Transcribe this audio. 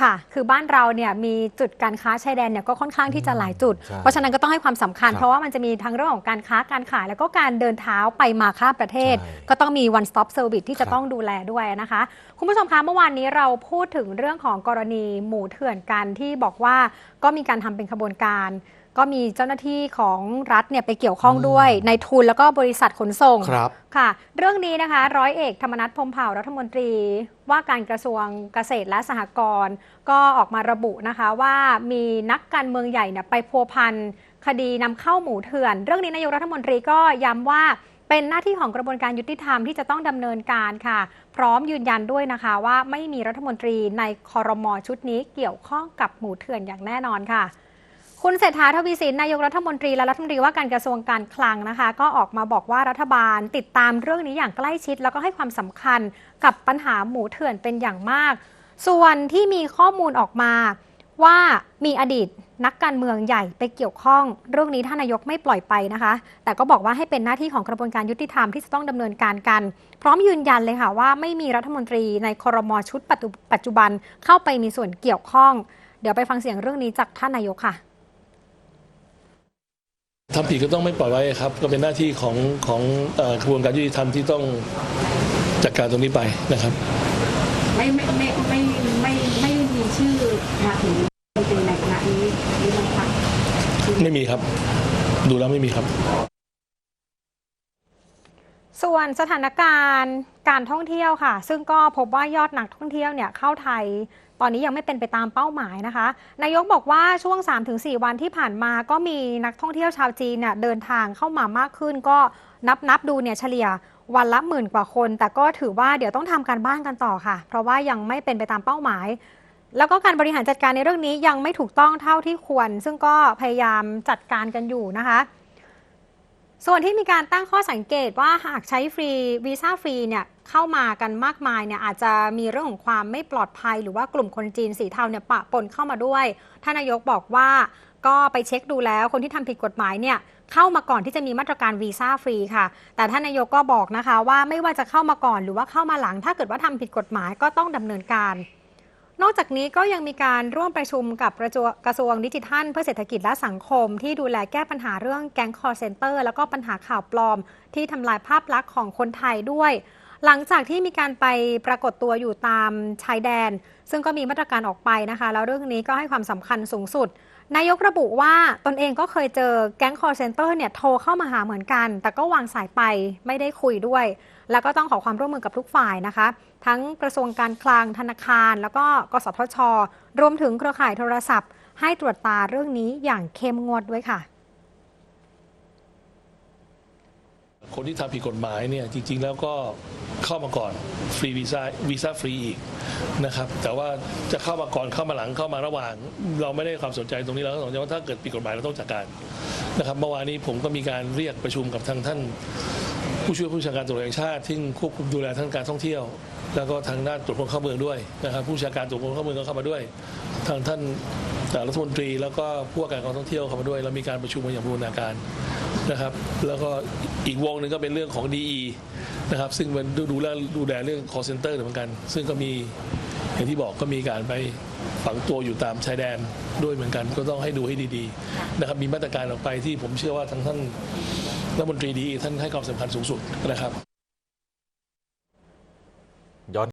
ค่ะ คือบ้านเราเนี่ยมีจุดการค้าชายแดนเนี่ยก็ค่อนข้างที่จะหลายจุด ใช่เพราะฉะนั้นก็ต้องให้ความสำคัญ ครับเพราะว่ามันจะมีทั้งเรื่องของการค้าการขาย แล้วก็การเดินเท้าไปมาข้ามประเทศ ใช่ก็ต้องมี one stop service ที่จะครับ ต้องดูแลด้วยนะคะ คุณผู้ชมคะเมื่อวานนี้เราพูดถึงเรื่องของกรณีหมูเถื่อนกันที่บอกว่าก็มีการทำเป็นขบวนการ ก็มีเจ้าหน้าที่ของรัฐเนี่ยไปเกี่ยวข้องด้วยในทุนแล้วก็บริษัทขนส่งครับค่ะ เรื่องนี้นะคะ ร้อยเอกธรรมนัฐพรหมเผ่ารัฐมนตรี ว่าการกระทรวงเกษตรและสหกรณ์ก็ออกมาระบุนะคะว่ามีนักการเมืองใหญ่เนี่ยไปพัวพันคดีนำเข้าหมูเถื่อน เรื่องนี้นายกรัฐมนตรีก็ย้ำว่าเป็นหน้าที่ของกระบวนการยุติธรรมที่จะต้องดำเนินการค่ะ พร้อมยืนยันด้วยนะคะว่าไม่มีรัฐมนตรีในคอรมอชุดนี้เกี่ยวข้องกับหมูเถื่อนอย่างแน่นอนค่ะ คุณเศรษฐาทวีสินนายกรัฐมนตรีและรัฐมนตรีว่าการกระทรวงการคลังนะคะ ก็ออกมาบอกว่ารัฐบาลติดตามเรื่องนี้อย่างใกล้ชิด แล้วก็ให้ความสำคัญกับปัญหาหมูเถื่อนเป็นอย่างมาก ส่วนที่มีข้อมูลออกมาว่ามีอดีตนักการเมืองใหญ่ไปเกี่ยวข้อง เรื่องนี้ท่านนายกไม่ปล่อยไปนะคะ แต่ก็บอกว่าให้เป็นหน้าที่ของกระบวนการยุติธรรมที่จะต้องดำเนินการกัน พร้อมยืนยันเลยค่ะว่าไม่มีรัฐมนตรีในครมชุดปัจจุบันเข้าไปมีส่วนเกี่ยวข้อง เดี๋ยวไปฟังเสียงเรื่องนี้จากท่านนายกค่ะ ทำผิดก็ต้องไม่ปล่อยไว้ครับ ก็เป็นหน้าที่ของของเอ่อกระบวนการยุติธรรมที่ต้องจัดการตรงนี้ไปนะครับ ไม่ไม่ไม่ไม่ไม่ไม่มีชื่อมาถึงรัฐมนตรีในคณะนี้หรือไม่คะไม่มีครับ ดูแล้วไม่มีครับ ส่วนสถานการณ์การท่องเที่ยวค่ะ ซึ่งก็พบว่ายอดนักท่องเที่ยวเนี่ยเข้าไทย ตอนนี้ยังไม่เป็นไปตามเป้าหมายนะคะ นายกบอกว่าช่วง 3-4 วันที่ผ่านมาก็มีนักท่องเที่ยวชาวจีนเนี่ยเดินทางเข้ามามากขึ้น ก็นับนับดูเนี่ยเฉลี่ยวันละหมื่นกว่าคน แต่ก็ถือว่าเดี๋ยวต้องทำการบ้านกันต่อค่ะ เพราะว่ายังไม่เป็นไปตามเป้าหมาย แล้วก็การบริหารจัดการในเรื่องนี้ยังไม่ถูกต้องเท่าที่ควร ซึ่งก็พยายามจัดการกันอยู่นะคะ ส่วนที่มีการตั้งข้อสังเกตว่าหากใช้ฟรีวีซ่าฟรีเนี่ยเข้ามากันมากมายเนี่ยอาจจะมีเรื่องของความไม่ปลอดภัย หรือว่ากลุ่มคนจีนสีเทาเนี่ยปะปนเข้ามาด้วยท่านนายกบอกว่าก็ไปเช็คดูแล้วคนที่ทำผิดกฎหมายเนี่ยเข้ามาก่อนที่จะมีมาตรการวีซ่าฟรีค่ะ แต่ท่านนายกก็บอกนะคะว่าไม่ว่าจะเข้ามาก่อนหรือว่าเข้ามาหลัง ถ้าเกิดว่าทำผิดกฎหมายก็ต้องดำเนินการ นอกจากนี้ก็ยังมีการร่วมประชุมกับกระทรวงดิจิทัล เพื่อเศรษฐกิจและสังคม ที่ดูแลแก้ปัญหาเรื่องแก๊งคอร์เซนเตอร์ แล้วก็ปัญหาข่าวปลอม ที่ทำลายภาพลักษณ์ของคนไทยด้วย หลังจากที่มีการไปปรากฏตัวอยู่ตามชายแดน ซึ่งก็มีมาตรการออกไปนะคะ แล้วเรื่องนี้ก็ให้ความสำคัญสูงสุด นายกระบุว่าตนเองก็เคยเจอแก๊งคอร์เซนเตอร์เนี่ยโทรเข้ามาหาเหมือนกัน แต่ก็วางสายไปไม่ได้คุยด้วย แล้วก็ต้องขอความร่วมมือกับทุกฝ่ายนะคะ ทั้งกระทรวงการคลังธนาคาร แล้วก็กสทช รวมถึงเครือข่ายโทรศัพท์ ให้ตรวจตาเรื่องนี้อย่างเข้มงวดด้วยค่ะคนที่ทำผิดกฎหมายเนี่ยจริง ๆ แล้วก็ เข้ามาก่อนฟรีวีซ่าวีซ่าฟรีอีกนะครับแต่ว่าจะเข้ามาก่อนเข้ามาหลังเข้ามาระหว่าง เราไม่ได้ความสนใจตรงนี้เราก็สนใจว่าถ้าเกิดผิดกฎหมายเราต้องจัดการนะครับเมื่อวานนี้ผมก็มีการเรียกประชุมกับทางท่าน ผู้ช่วยผู้ชาการตำรวจแห่งชาติที่ควบคุมดูแลทั้งการท่องเที่ยว แล้วก็ทางด้านตรวจคนเข้าเมืองด้วยนะครับ ผู้ชาการตรวจคนเข้าเมืองก็เข้ามาด้วย ทางท่านรัฐมนตรีแล้วก็ผู้ว่าการการท่องเที่ยวเข้ามาด้วย แล้วมีการประชุมกันอย่างบูรณาการ นะครับ แล้วก็อีกวงหนึ่งก็เป็นเรื่องของ DE นะครับ ซึ่งมันดูแลดูแลเรื่อง call center เหมือนกัน ซึ่งก็มีอย่างที่บอกก็มีการไปฝังตัวอยู่ตามชายแดนด้วยเหมือนกัน ก็ต้องให้ดูให้ดีๆนะครับ มีมาตรการออกไปที่ผมเชื่อว่าทางท่านรัฐมนตรีดีท่านให้ความสำคัญสูงสุดนะครับ